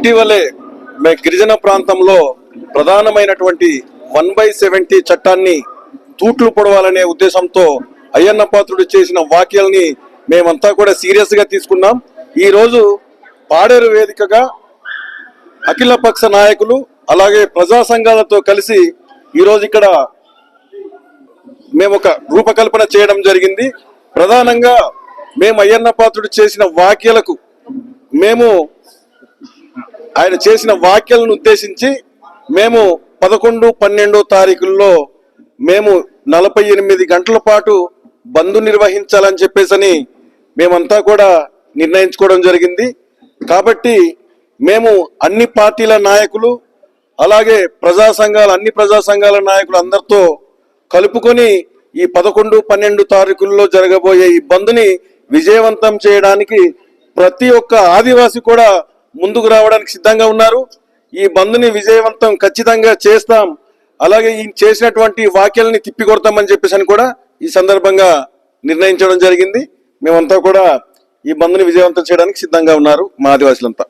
ఇటీవలే మే గిరిజన ప్రాంతంలో ప్రధానమైనటువంటి వన్ బై సెవెంటీ చట్టాన్ని తూట్లు పొడవాలనే ఉద్దేశంతో అయ్యన్న పాత్రుడు చేసిన వ్యాఖ్యల్ని మేమంతా కూడా సీరియస్గా తీసుకున్నాం ఈరోజు పాడేరు వేదికగా అఖిలపక్ష నాయకులు అలాగే ప్రజా సంఘాలతో కలిసి ఈరోజు ఇక్కడ మేము ఒక రూపకల్పన చేయడం జరిగింది. ప్రధానంగా మేము అయ్యన్న పాత్రుడు చేసిన వ్యాఖ్యలకు మేము ఆయన చేసిన వ్యాఖ్యలను ఉద్దేశించి మేము పదకొండు పన్నెండో తారీఖుల్లో మేము నలభై ఎనిమిది గంటల పాటు బంద్ నిర్వహించాలని చెప్పేసని మేమంతా కూడా నిర్ణయించుకోవడం జరిగింది. కాబట్టి మేము అన్ని పార్టీల నాయకులు అలాగే ప్రజా సంఘాల అన్ని ప్రజా సంఘాల నాయకులు అందరితో కలుపుకొని ఈ పదకొండు పన్నెండు తారీఖుల్లో జరగబోయే ఈ బంద్ని విజయవంతం చేయడానికి ప్రతి ఒక్క ఆదివాసి కూడా ముందుకు రావడానికి సిద్ధంగా ఉన్నారు. ఈ బంద్ని విజయవంతం ఖచ్చితంగా చేస్తాం. అలాగే ఈయన చేసినటువంటి వాక్యాలని తిప్పికొడతామని చెప్పేసి అని కూడా ఈ సందర్భంగా నిర్ణయించడం జరిగింది. మేమంతా కూడా ఈ బంద్ని విజయవంతం చేయడానికి సిద్ధంగా ఉన్నారు మా ఆదివాసులంతా.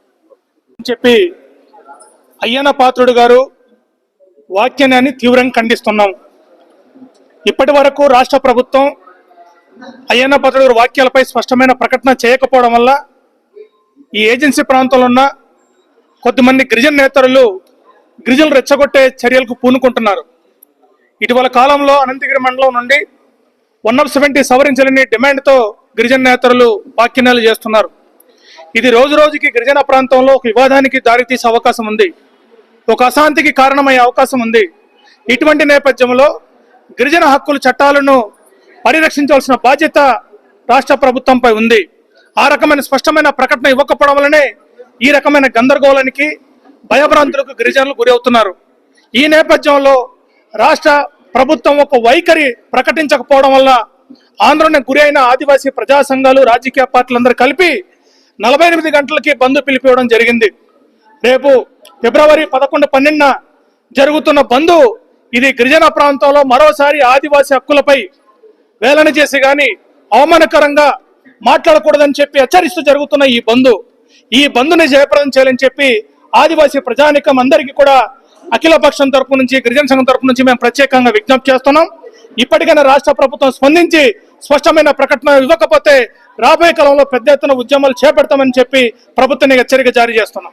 చెప్పి అయ్యన్న పాత్రుడు గారు వాక్యాన్ని తీవ్రంగా ఖండిస్తున్నాం. ఇప్పటి వరకు రాష్ట్ర ప్రభుత్వం అయ్యన్న పాత్రుడు గారు వాక్యాలపై స్పష్టమైన ప్రకటన చేయకపోవడం వల్ల ఈ ఏజెన్సీ ప్రాంతంలో ఉన్న కొద్దిమంది గిరిజన నేతలు గిరిజనులు రెచ్చగొట్టే చర్యలకు పూనుకుంటున్నారు. ఇటీవల కాలంలో అనంతగిరి మండలం నుండి వన్ ఆఫ్ సెవెంటీ సవరించాలని డిమాండ్తో గిరిజన నేతలు వ్యాఖ్యానాలు చేస్తున్నారు. ఇది రోజు రోజుకి గిరిజన ప్రాంతంలో ఒక వివాదానికి దారితీసే అవకాశం ఉంది. ఒక అశాంతికి కారణమయ్యే అవకాశం ఉంది. ఇటువంటి నేపథ్యంలో గిరిజన హక్కుల చట్టాలను పరిరక్షించవలసిన బాధ్యత రాష్ట్ర ప్రభుత్వంపై ఉంది. ఆ రకమైన స్పష్టమైన ప్రకటన ఇవ్వకపోవడం వల్లనే ఈ రకమైన గందరగోళానికి భయభ్రాంతులకు గిరిజనులు గురి అవుతున్నారు. ఈ నేపథ్యంలో రాష్ట్ర ప్రభుత్వం ఒక వైఖరి ప్రకటించకపోవడం వల్ల ఆందోళన గురి అయిన ఆదివాసీ ప్రజా సంఘాలు రాజకీయ పార్టీలందరూ కలిపి నలభై ఎనిమిది గంటలకి బంద్ పిలిపివ్వడం జరిగింది. రేపు ఫిబ్రవరి పదకొండు పన్నెండున జరుగుతున్న బంద్ ఇది గిరిజన ప్రాంతంలో మరోసారి ఆదివాసీ హక్కులపై వేలన చేసి గాని అవమానకరంగా మాట్లాడకూడదని చెప్పి హెచ్చరిస్తూ జరుగుతున్న ఈ బంద్ ఈ బంధుని జయప్రదం చేయాలని చెప్పి ఆదివాసీ ప్రజానికం అందరికీ కూడా అఖిల పక్షం తరపు నుంచి గిరిజన సంఘం తరపు నుంచి మేము ప్రత్యేకంగా విజ్ఞప్తి చేస్తున్నాం. ఇప్పటికైనా రాష్ట్ర ప్రభుత్వం స్పందించి స్పష్టమైన ప్రకటన ఇవ్వకపోతే రాబోయే కాలంలో పెద్ద ఎత్తున ఉద్యమాలు చేపడతామని చెప్పి ప్రభుత్వాన్ని హెచ్చరిక జారీ చేస్తున్నాం.